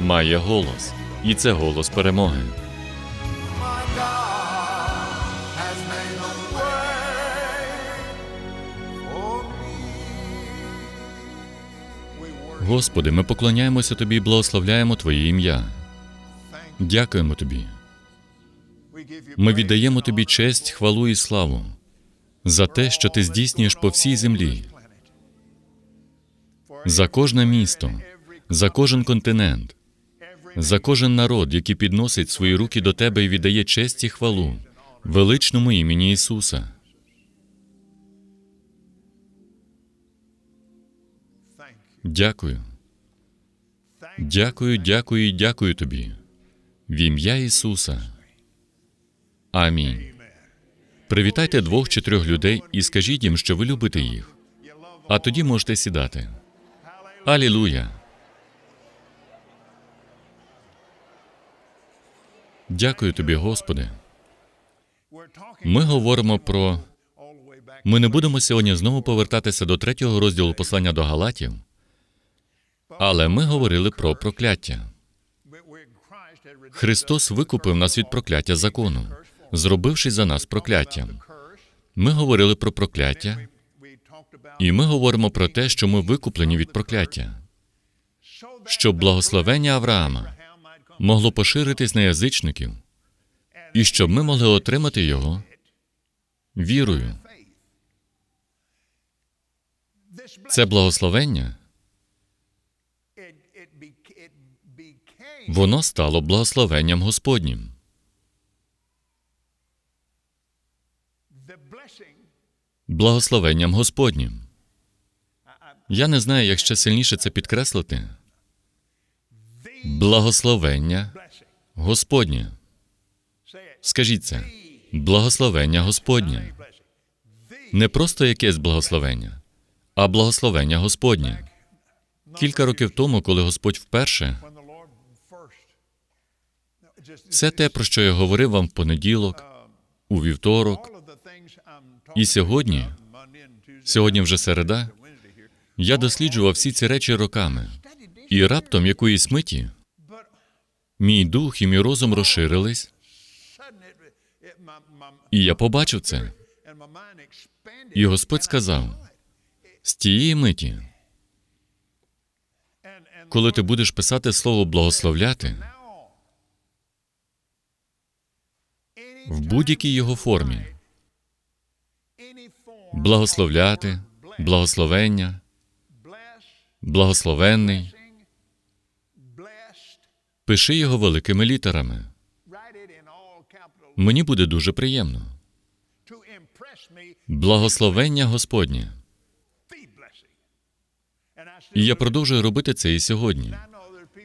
має голос, і це голос перемоги. Господи, ми поклоняємося Тобі і благословляємо Твоє ім'я. Дякуємо Тобі. Ми віддаємо Тобі честь, хвалу і славу за те, що Ти здійснюєш по всій землі, за кожне місто, за кожен континент, за кожен народ, який підносить свої руки до Тебе і віддає честь і хвалу величному імені Ісуса. Дякую. Дякую, дякую дякую тобі. В ім'я Ісуса. Амінь. Привітайте двох чи трьох людей і скажіть їм, що ви любите їх. А тоді можете сідати. Алілуя. Дякую тобі, Господи. Ми говоримо про. Ми не будемо сьогодні знову повертатися до третього розділу послання до Галатів, але ми говорили про прокляття. Христос викупив нас від прокляття закону, зробивши за нас прокляттям. Ми говорили про прокляття, і ми говоримо про те, що ми викуплені від прокляття, щоб благословення Авраама могло поширитись на язичників, і щоб ми могли отримати його вірою. Це благословення, воно стало благословенням Господнім. Благословенням Господнім. Я не знаю, як ще сильніше це підкреслити. Благословення Господнє. Скажіть це. Благословення Господнє. Не просто якесь благословення, а благословення Господнє. Кілька років тому, коли Господь вперше, все те, про що я говорив вам в понеділок, у вівторок, і сьогодні, сьогодні вже середа, я досліджував всі ці речі роками, і раптом якоїсь миті мій дух і мій розум розширились, і я побачив це. І Господь сказав: з тієї миті, коли ти будеш писати слово благословляти в будь-якій його формі, благословляти, благословення, благословенний, пиши його великими літерами. Мені буде дуже приємно. Благословення Господнє. І я продовжую робити це і сьогодні.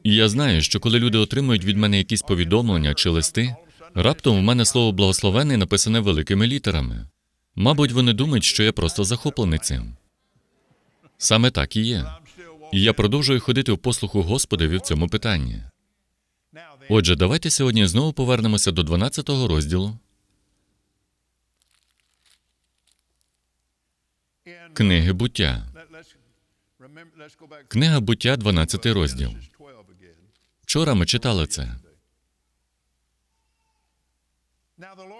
І я знаю, що коли люди отримують від мене якісь повідомлення чи листи, раптом в мене слово благословенний написане великими літерами. Мабуть, вони думають, що я просто захоплений цим. Саме так і є. І я продовжую ходити в послуху Господові в цьому питанні. Отже, давайте сьогодні знову повернемося до 12 розділу. Книги буття. Книга буття, 12 розділ. Вчора ми читали це.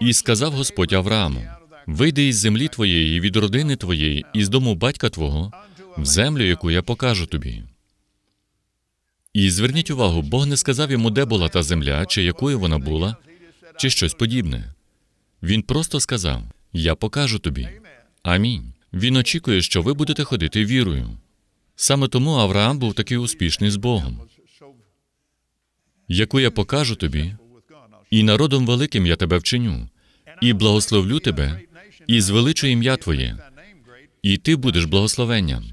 І сказав Господь Аврааму: Вийди із землі твоєї, від родини твоєї, і з дому батька твого, в землю, яку я покажу тобі. І зверніть увагу, Бог не сказав йому, де була та земля, чи якою вона була, чи щось подібне. Він просто сказав: Я покажу тобі. Амінь. Він очікує, що ви будете ходити вірою. Саме тому Авраам був такий успішний з Богом. Яку я покажу тобі, і народом великим я тебе вчиню, і благословлю тебе, і звеличу ім'я твоє, і ти будеш благословенням.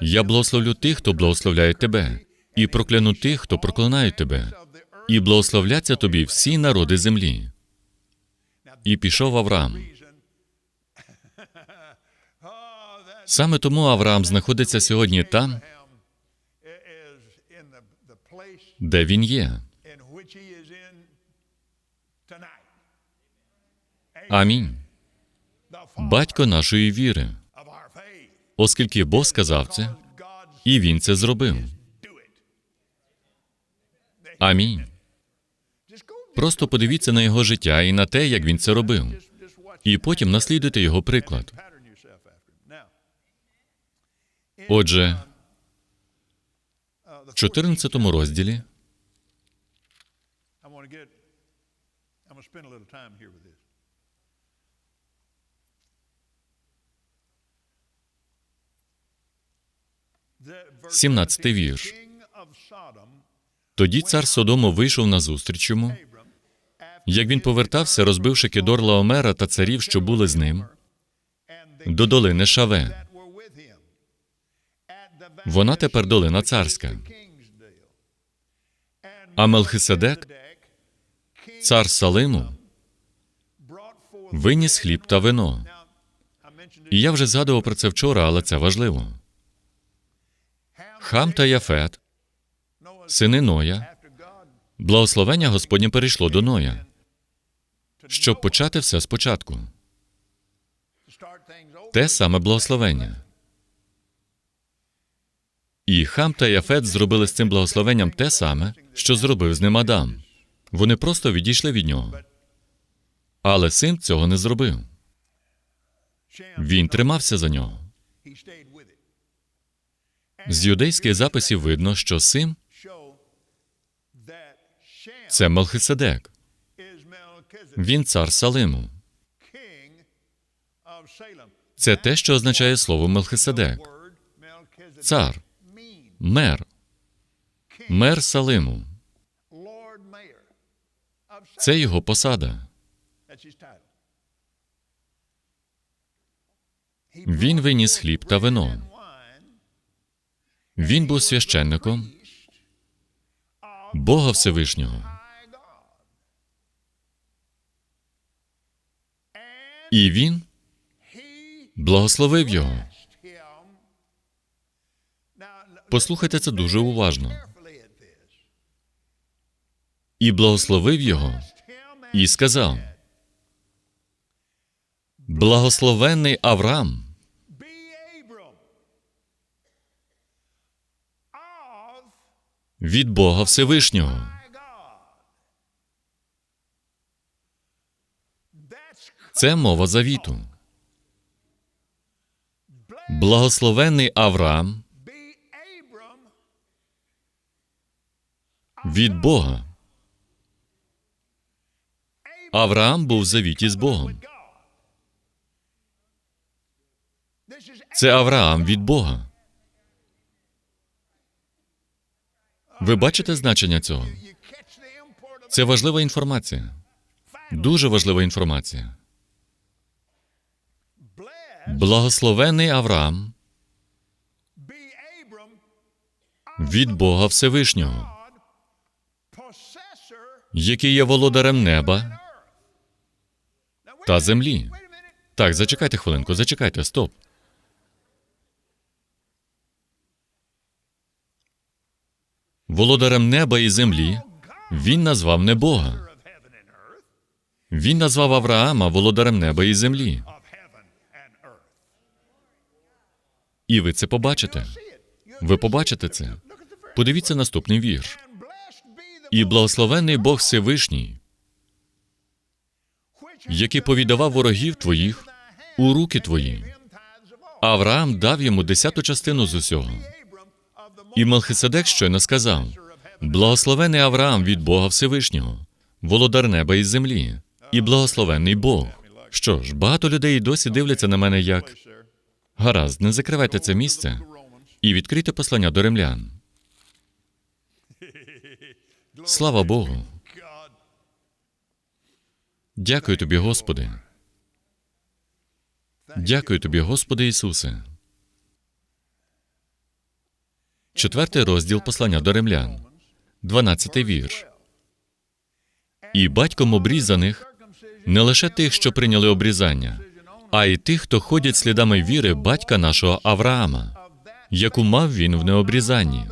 Я благословлю тих, хто благословляє тебе, і прокляну тих, хто проклинає тебе, і благословляться тобі всі народи землі. І пішов Авраам. Саме тому Авраам знаходиться сьогодні там, де він є. Амінь. Батько нашої віри, оскільки Бог сказав це, і він це зробив. Амінь. Просто подивіться на його життя і на те, як він це робив, і потім наслідуйте його приклад. Отже, uh, в 14 розділі I want to get, I'm going to spend a little time here with this. The verse 17 17, вірш. Тоді цар Содому вийшов назустріч йому. Як він повертався, розбивши Кедор Лаомера та царів, що були з ним, до долини Шаве. Вона тепер долина царська. А Мелхиседек, цар Салиму, виніс хліб та вино. І я вже згадував про це вчора, але це важливо. Хам та Яфет, сини Ноя, благословення Господнє перейшло до Ноя, щоб почати все спочатку. Те саме благословення. І Хам та Яфет зробили з цим благословенням те саме, що зробив з ним Адам. Вони просто відійшли від нього. Але син цього не зробив. Він тримався за нього. З юдейських записів видно, що син це Мелхиседек. Він цар Салиму. Це те, що означає слово Мелхиседек. Цар, мер, мер Салиму. Це його посада. Він виніс хліб та вино. Він був священником Бога Всевишнього. І він благословив його. Послухайте це дуже уважно. І благословив його, і сказав: Благословенний Авраам від Бога Всевишнього. Це мова завіту. blessed Благословенний Авраам від Бога. Авраам був в завіті з Богом. Це Авраам від Бога. Ви бачите значення цього? Це важлива інформація. Дуже важлива інформація. Благословений Авраам від Бога Всевишнього, який є володарем неба та землі. Так, зачекайте хвилинку, зачекайте, стоп. Володарем неба і землі він назвав не Бога. Він назвав Авраама володарем неба і землі. І ви це побачите. Ви побачите це. Подивіться наступний вірш. І благословений Бог Всевишній, який повідавав ворогів твоїх у руки твої. Авраам дав йому десяту частину з усього. І Мелхиседек щойно сказав: благословений Авраам від Бога Всевишнього, володар неба і землі, і благословенний Бог. Що ж, багато людей досі дивляться на мене як гаразд, не закривайте це місце і відкрийте послання до римлян. Слава Богу. Дякую тобі, Господи. Дякую тобі, Господи Ісусе. Четвертий розділ послання до римлян, 12 вірш. І батьком обрізаних не лише тих, що прийняли обрізання, а й тих, хто ходять слідами віри батька нашого Авраама, яку мав він в необрізанні.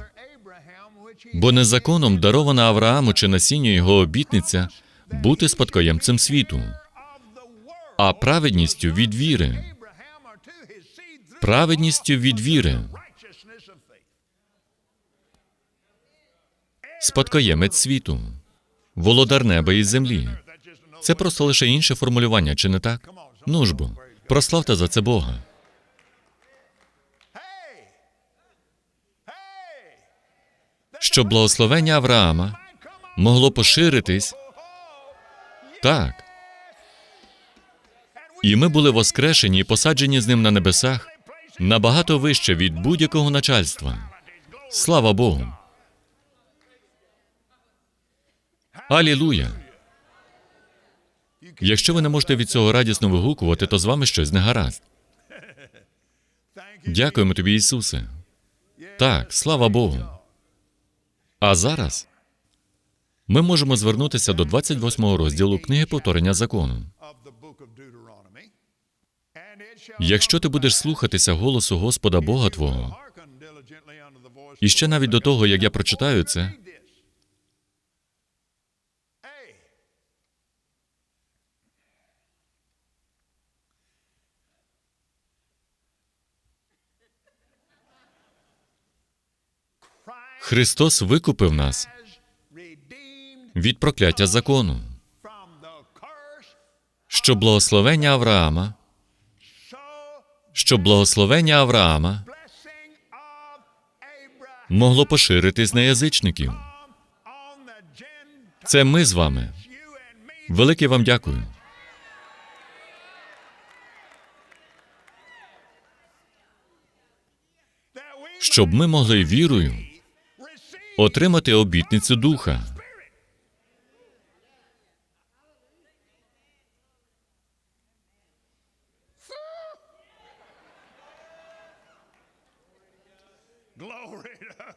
Бо не законом дарована Аврааму чи насінню його обітниця бути спадкоємцем світу, а праведністю від віри. Праведністю від віри. Спадкоємець світу, володар неба і землі. Це просто лише інше формулювання, чи не так? Ну ж бо, прославте за це Бога. Щоб благословення Авраама могло поширитись. Так. І ми були воскрешені і посаджені з ним на небесах набагато вище від будь-якого начальства. Слава Богу. Алілуя. Якщо ви не можете від цього радісно вигукувати, то з вами щось не гаразд. Дякуємо тобі, Ісусе. Так, слава Богу. А зараз ми можемо звернутися до 28 розділу книги повторення закону. Якщо ти будеш слухатися голосу Господа Бога Твого, і ще навіть до того, як я прочитаю це, Христос викупив нас від прокляття закону, щоб благословення Авраама, щоб благословення Авраама могло поширитись на язичників. Це ми з вами. Велике вам дякую. Щоб ми могли вірою отримати обітницю духа.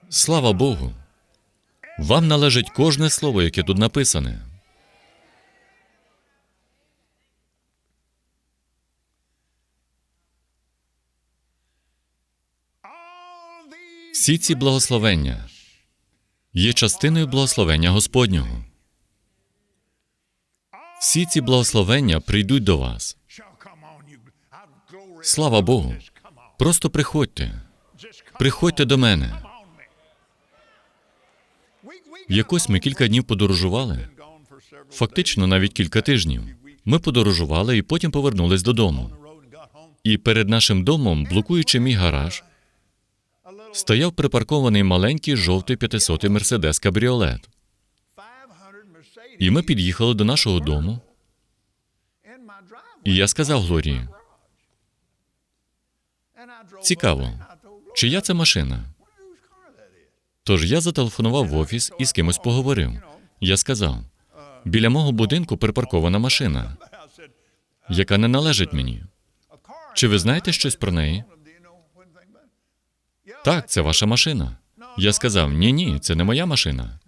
Слава Богу. Вам належить кожне слово, яке тут написане. Всі ці благословення є частиною благословення Господнього. Всі ці благословення прийдуть до вас. Слава Богу. Просто приходьте. Приходьте до мене. Якось ми кілька днів подорожували, фактично навіть кілька тижнів. Ми подорожували і потім повернулись додому. І перед нашим домом, блокуючи мій гараж, стояв припаркований маленький жовтий 500 мерседес кабріолет. І ми під'їхали до нашого дому, і я сказав Глорії: цікаво, чия це машина? Тож я зателефонував в офіс і з кимось поговорив. Я сказав: біля мого будинку припаркована машина, яка не належить мені. Чи ви знаєте щось про неї? Так, це ваша машина. Я сказав: ні, ні, це не моя машина.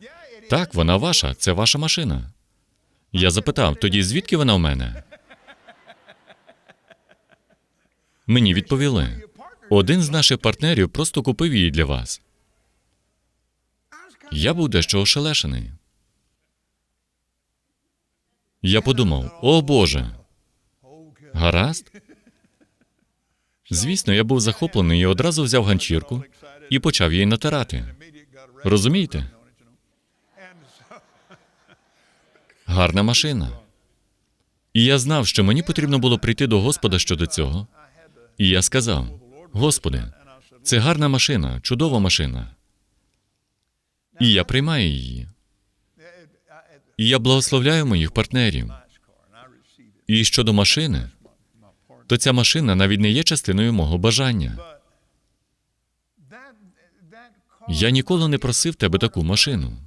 Так, вона ваша, це ваша машина. Я запитав, тоді звідки вона в мене? Мені відповіли: один з наших партнерів просто купив її для вас. Я був дещо ошелешений. Я подумав: о Боже. Гаразд? Звісно, я був захоплений і одразу взяв ганчірку і почав її натирати. Розумієте? Гарна машина. І я знав, що мені потрібно було прийти до Господа щодо цього. І я сказав: Господи, це гарна машина, чудова машина. І я приймаю її. І я благословляю моїх партнерів. І щодо машини, то ця машина навіть не є частиною мого бажання. Я ніколи не просив тебе таку машину.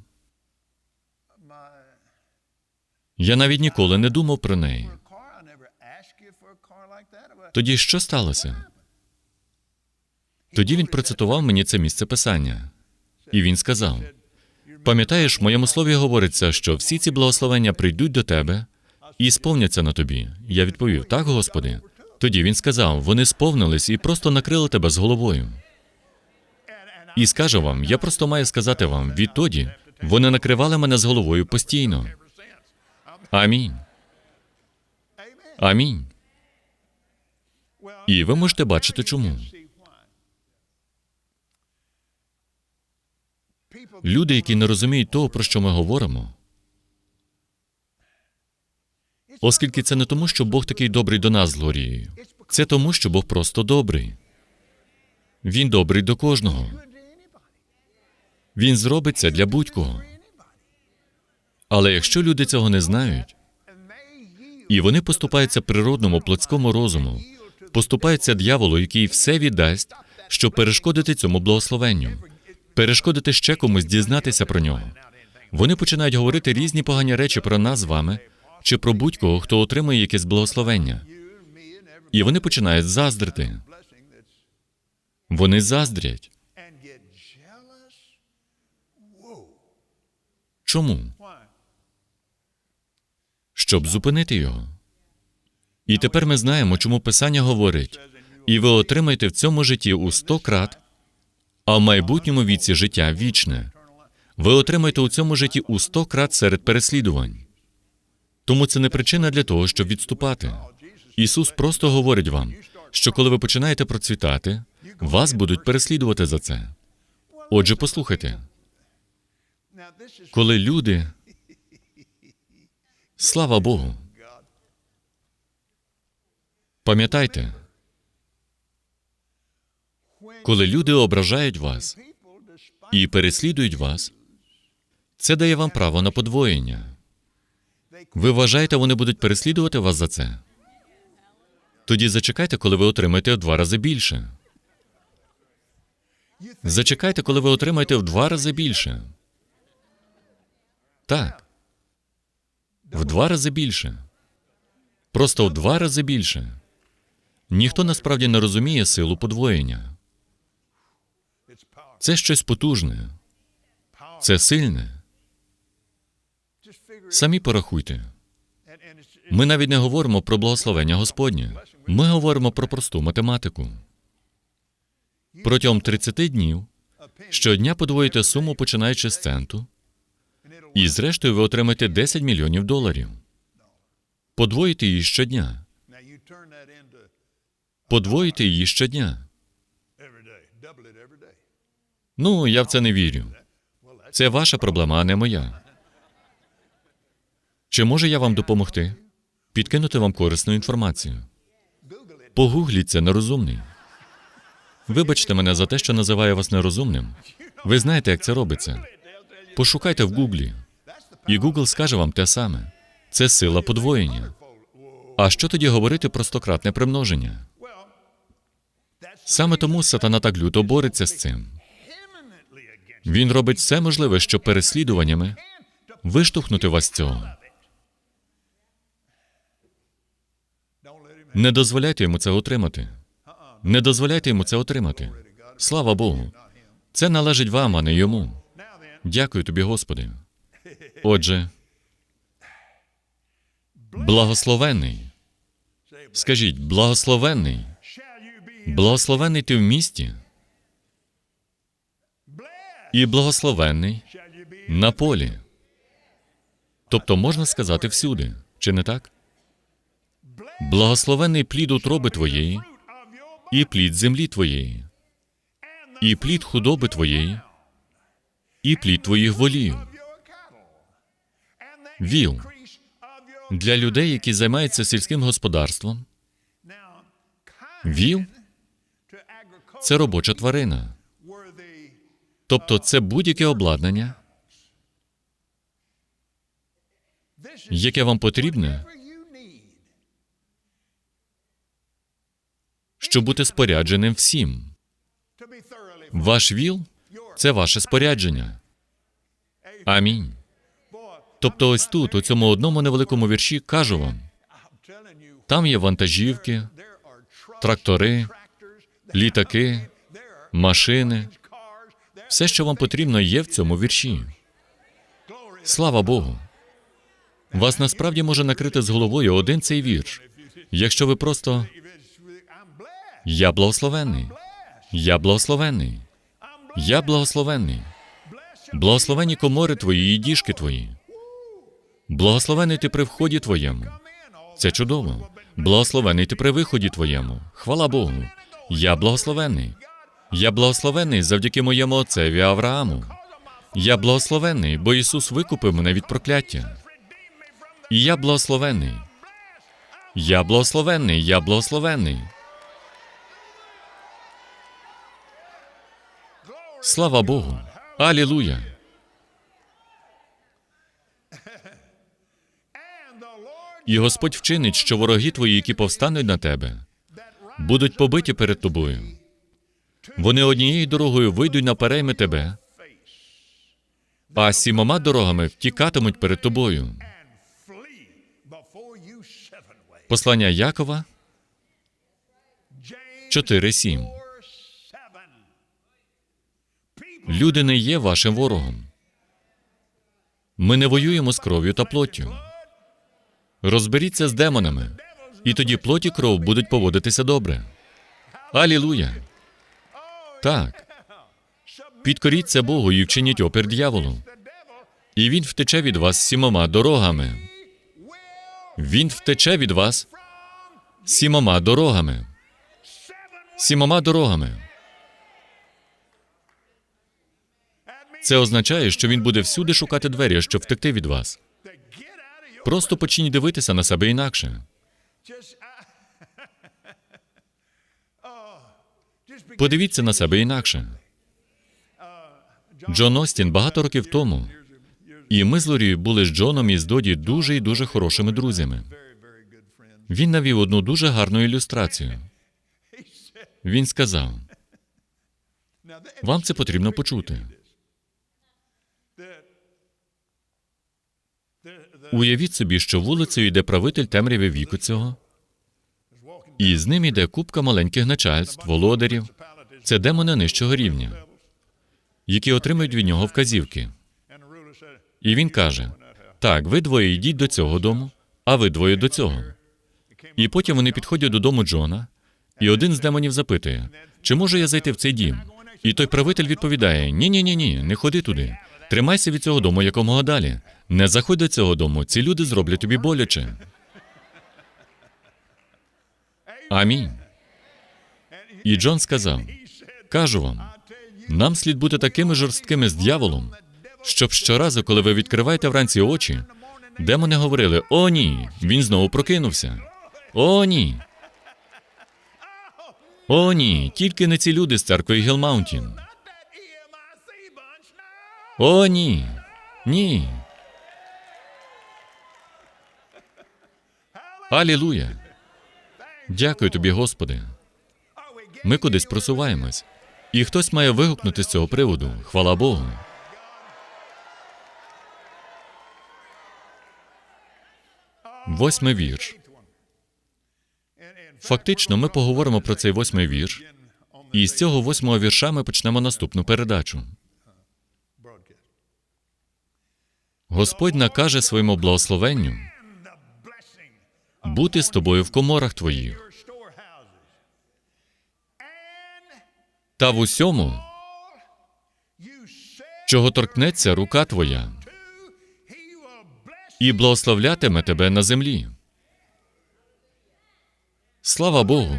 Я навіть ніколи не думав про неї. Тоді що сталося? Тоді він процитував мені це місце писання, і він сказав: Пам'ятаєш, в моєму слові говориться, що всі ці благословення прийдуть до тебе і сповняться на тобі. Я відповів: Так, Господи. Тоді він сказав: вони сповнились і просто накрили тебе з головою. І скажу вам, я просто маю сказати вам, відтоді вони накривали мене з головою постійно. Амінь. Амінь. І ви можете бачити чому. Люди, які не розуміють того, про що ми говоримо, оскільки це не тому, що Бог такий добрий до нас з Це тому, що Бог просто добрий. Він добрий до кожного. Він зробить це для будь-кого. Але якщо люди цього не знають, і вони поступаються природному плотському розуму, поступаються дьяволу, який все віддасть, щоб перешкодити цьому благословенню, перешкодити ще комусь дізнатися про нього. Вони починають говорити різні погані речі про нас з вами чи про будь-кого, хто отримує якесь благословення. І вони починають заздрити. Вони заздрять. Чому? Щоб зупинити його. І тепер ми знаємо, чому Писання говорить, і ви отримаєте в цьому житті у сто крат, а в майбутньому віці життя вічне. Ви отримаєте у цьому житті у сто крат серед переслідувань. Тому це не причина для того, щоб відступати. Ісус просто говорить вам, що коли ви починаєте процвітати, вас будуть переслідувати за це. Отже, послухайте, коли люди. Слава Богу. Пам'ятайте, коли люди ображають вас і переслідують вас, це дає вам право на подвоєння. Ви вважаєте, вони будуть переслідувати вас за це? Тоді зачекайте, коли ви отримаєте в два рази більше. Зачекайте, коли ви отримаєте в два рази більше. Так. В два рази більше. Просто в два рази більше. Ніхто насправді не розуміє силу подвоєння. Це щось потужне, це сильне. Самі порахуйте. Ми навіть не говоримо про благословення Господнє. Ми говоримо про просту математику. Протягом 30 днів щодня подвоїте суму, починаючи з центу, і зрештою ви отримаєте 10 мільйонів доларів. Подвоїте її щодня. Подвоїте її щодня. Ну, я в це не вірю. Це ваша проблема, а не моя. Чи можу я вам допомогти? Підкинути вам корисну інформацію. Погугліть це нерозумний. Вибачте мене за те, що називаю вас нерозумним. Ви знаєте, як це робиться. Пошукайте в Гуглі. І Google скаже вам те саме. Це сила подвоєння. А що тоді говорити про стократне примноження? Саме тому сатана так люто бореться з цим. Він робить все можливе, щоб переслідуваннями виштовхнути вас з цього. Не дозволяйте йому це отримати. Не дозволяйте йому це отримати. Слава Богу. Це належить вам, а не йому. Дякую тобі, Господи. Отже, благословенний. Скажіть, be Благословенний ти в місті і be на полі. Тобто можна сказати всюди, чи не так? Благословений плід утроби твоєї, і плід землі твоєї, і плід худоби твоєї, і плід твоїх волів. Віл для людей, які займаються сільським господарством. Віл це робоча тварина. Тобто це будь-яке обладнання, яке вам потрібне. Щоб бути спорядженим всім. Ваш віл це ваше спорядження. Амінь. Тобто, ось тут, у цьому одному невеликому вірші, кажу вам: там є вантажівки, трактори, літаки, машини. Все, що вам потрібно, є в цьому вірші. Слава Богу. Вас насправді може накрити з головою один цей вірш. Якщо ви просто я благословенний, я благословенний, я благословенний, благословені комори твої і діжки твої. Благословений ти при вході твоєму. Це чудово. Благословений ти при виході твоєму. Хвала Богу. Я благословений. Я благословений завдяки моєму отцеві Аврааму. Я благословений, бо Ісус викупив мене від прокляття. І я благословений. Я благословений, я благословений. Слава Богу. Алілуя. І Господь вчинить, що вороги твої, які повстануть на тебе, будуть побиті перед тобою. Вони однією дорогою вийдуть на перейми тебе, а сімома дорогами втікатимуть перед тобою. Послання Якова 4.7. Люди не є вашим ворогом. Ми не воюємо з кров'ю та плоттю. Розберіться з демонами, і тоді плоть і кров будуть поводитися добре. Алілуя! Так. Підкоріться Богу і вчиніть опір дьяволу. І він втече від вас сімома дорогами. Він втече від вас сімома дорогами. Сімома дорогами. Це означає, що він буде всюди шукати двері, щоб втекти від вас. Просто почніть дивитися на себе інакше. Подивіться на себе інакше. Джон Остін багато років тому. І ми з Лорі були з Джоном і з Доді дуже і дуже хорошими друзями. Він навів одну дуже гарну ілюстрацію. Він сказав: вам це потрібно почути. Уявіть собі, що вулицею йде правитель темряви віку цього, і з ним йде купка маленьких начальств, володарів. Це демони нижчого рівня, які отримують від нього вказівки. І він каже: так, ви двоє йдіть до цього дому, а ви двоє до цього. І потім вони підходять до дому Джона, і один з демонів запитує: чи можу я зайти в цей дім? І той правитель відповідає: Ні, ні, ні, ні, не ходи туди. Тримайся від цього дому якомога далі. Не заходь до цього дому, ці люди зроблять тобі боляче. Амінь. І Джон сказав: кажу вам, нам слід бути такими жорсткими з дьяволом, щоб щоразу, коли ви відкриваєте вранці очі, демони говорили: О, ні, він знову прокинувся. О, ні. О, ні, тільки не ці люди з церкви Гілмаунтін. О, ні. Ні. Алілуя. Дякую тобі, Господи. Ми кудись просуваємось. І хтось має вигукнути з цього приводу. Хвала Богу. Восьмий вірш. Фактично, ми поговоримо про цей восьмий вірш, і з цього восьмого вірша ми почнемо наступну передачу. Господь накаже своєму благословенню бути з тобою в коморах твоїх та в усьому, чого торкнеться рука твоя, і благословлятиме тебе на землі. Слава Богу.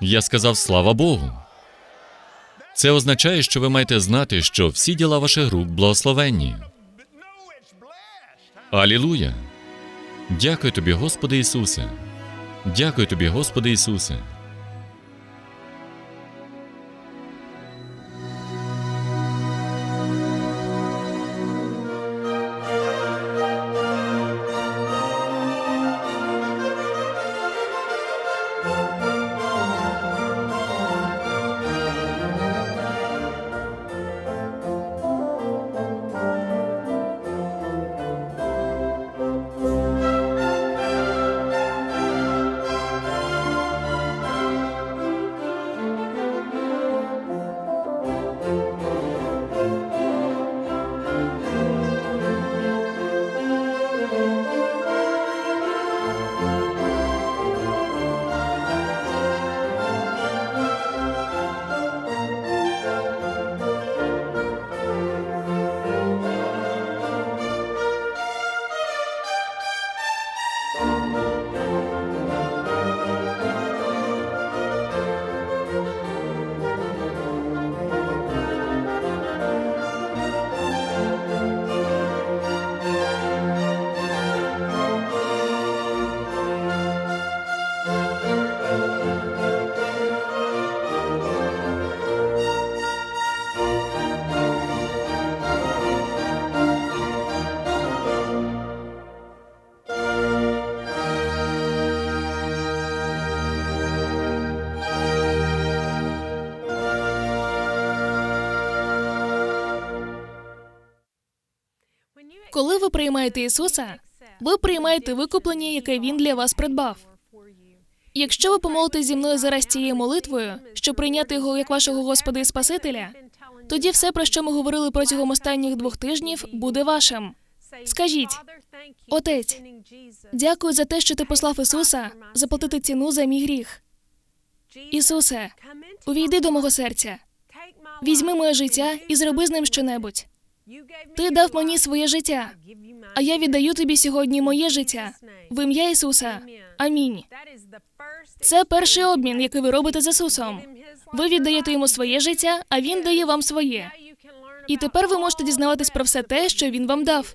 Я сказав слава Богу. Це означає, що ви маєте знати, що всі діла ваших рук благословенні. Алілуя! Дякую тобі, Господи Ісусе. Дякую тобі, Господи Ісусе. Приймаєте Ісуса, ви приймаєте викуплення, яке Він для вас придбав. Якщо ви помолитесь зі мною зараз цією молитвою, щоб прийняти його як вашого Господа і Спасителя, тоді все, про що ми говорили протягом останніх двох тижнів, буде вашим. Скажіть, Отець, Дякую за те, що ти послав Ісуса заплатити ціну за мій гріх. Ісусе, увійди до мого серця, візьми моє життя і зроби з ним щонебудь. Ти дав мені своє життя, а я віддаю тобі сьогодні моє життя. В ім'я Ісуса. Амінь. Це перший обмін, який ви робите з Ісусом. Ви віддаєте йому своє життя, а він дає вам своє. І тепер ви можете дізнаватись про все те, що він вам дав.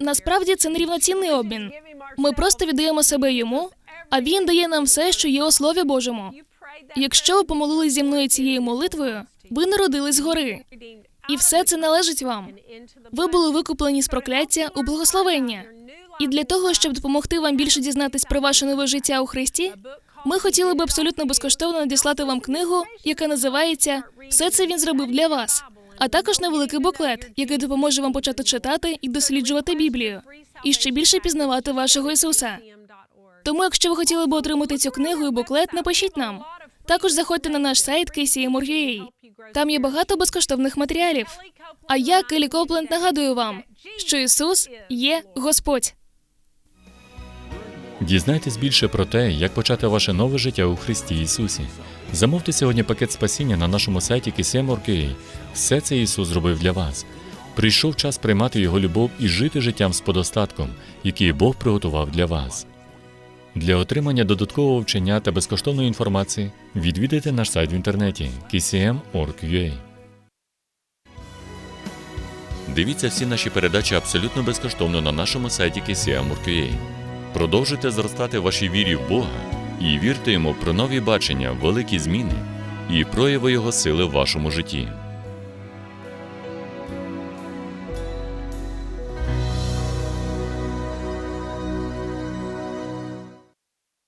Насправді це нерівноцінний обмін. Ми просто віддаємо себе йому, а він дає нам все, що є у Слові Божому. Якщо ви помолились зі мною цією молитвою, ви народились згори, і все це належить вам. Ви були викуплені з прокляття у благословення. І для того, щоб допомогти вам більше дізнатись про ваше нове життя у Христі, ми хотіли б абсолютно безкоштовно надіслати вам книгу, яка називається Все це він зробив для вас, а також невеликий буклет, який допоможе вам почати читати і досліджувати Біблію, і ще більше пізнавати вашого Ісуса. Тому, якщо ви хотіли б отримати цю книгу і буклет, напишіть нам. Також заходьте на наш сайт KCM.org.ua. Там є багато безкоштовних матеріалів. А я, Келі Копленд, нагадую вам, що Ісус є Господь. Дізнайтесь більше про те, як почати ваше нове життя у Христі Ісусі. Замовте сьогодні пакет спасіння на нашому сайті KCM.org.ua. Все це Ісус зробив для вас. Прийшов час приймати Його любов і жити життям з подостатком, який Бог приготував для вас. Для отримання додаткового вчення та безкоштовної інформації відвідайте наш сайт в інтернеті kcm.org.ua. Дивіться всі наші передачі абсолютно безкоштовно на нашому сайті kcm.org.ua. Продовжуйте зростати вашій вірі в Бога і вірте йому про нові бачення, великі зміни і прояви Його сили в вашому житті.